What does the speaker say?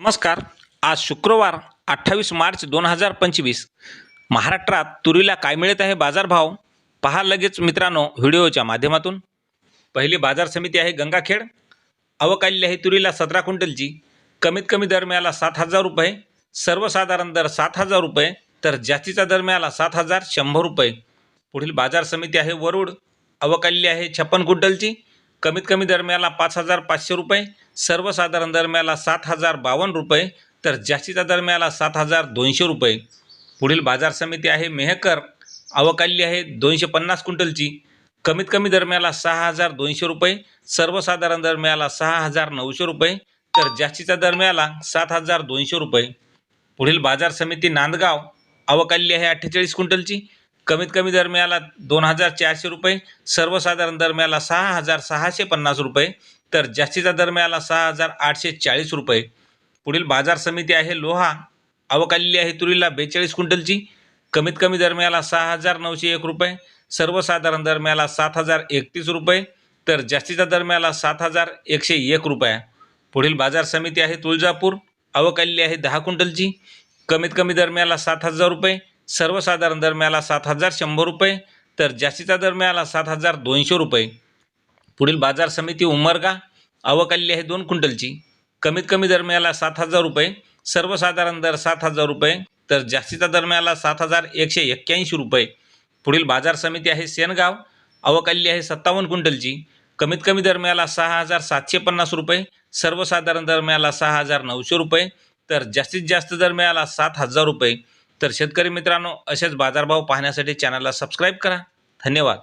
नमस्कार. आज शुक्रवार अठ्ठावीस मार्च दोन हजार पंचवीस. महाराष्ट्रात तुरीला काय मिळत आहे बाजारभाव? पहा लगेच मित्रांनो व्हिडिओच्या माध्यमातून. पहिली बाजार समिती आहे गंगाखेड. अवकाल्य आहे तुरीला सतरा क्विंटलची. कमीत कमी दर मिळाला सात हजार रुपये. सर्वसाधारण दर सात हजार रुपये तर जास्तीचा दर मिळाला सात हजार शंभर रुपये. पुढील बाजार समिती आहे वरुड. अवकाल्य आहे छप्पन क्विंटलची. कमीत कमी दरम्याला पाच हजार पाचशे रुपये सर्वसाधारण दरम्याला सात हजार बावन्न रुपये तर जास्तीचा दरम्याला सात हजार दोनशे रुपये. पुढील बाजार समिती आहे मेहकर अवकाली आहे दोनशे पन्नास क्विंटलची. कमीत कमी दरम्याला सहा हजार दोनशे रुपये सर्वसाधारण दरम्याला सहा हजार नऊशे रुपये तर जास्तीचा दरम्याला सात हजार दोनशे रुपये. पुढील बाजार समिती नांदगाव अवकाली आहे अठ्ठेचाळीस क्विंटलची कमीत कमी दर मिळाला दोन हजार चारशे रुपये सर्वसाधारण दर मिळाला सहा हजार सहाशे पन्नास रुपये तर जास्तीचा दर मिळाला सहा हजार आठशे चाळीस रुपये. पुढील बाजार समिती आहे लोहा आवक आलेली आहे तुरीला बेचाळीस क्विंटलची. कमीत कमी दर मिळाला सहा हजार नऊशे एक रुपये सर्वसाधारण दर मिळाला सात हजार एकतीस रुपये तर जास्तीचा दर मिळाला सात हजार एकशे एक रुपये. पुढील बाजार समिती आहे तुळजापूर आवक आलेली आहे दहा क्विंटलची. कमीत कमी दर मिळाला सात हजार रुपये सर्वसाधारण दर मिळाला सात हजार शंभर रुपये तर जास्तीचा दर मिळाला सात हजार दोनशे रुपये. पुढील बाजार समिती उमरगा आवक आलेली आहे दोन क्विंटलची. कमीत कमी दर मिळाला सात हजार रुपये सर्वसाधारण दर सात हजार रुपये तर जास्तीचा दर मिळाला सात हजार एकशे एक्क्याऐंशी रुपये. पुढील बाजार समिती आहे सेनगाव आवक आलेली आहे सत्तावन्न क्विंटलची. कमीत कमी दर मिळाला सहा हजार सातशे पन्नास रुपये सर्वसाधारण दर मिळाला सहा हजार नऊशे रुपये तर जास्तीत जास्त दर मिळाला सात हजार रुपये. तर शेतकरी मित्रांनो असेच बाजारभाव पाहण्यासाठी चॅनलला सबस्क्राईब करा. धन्यवाद.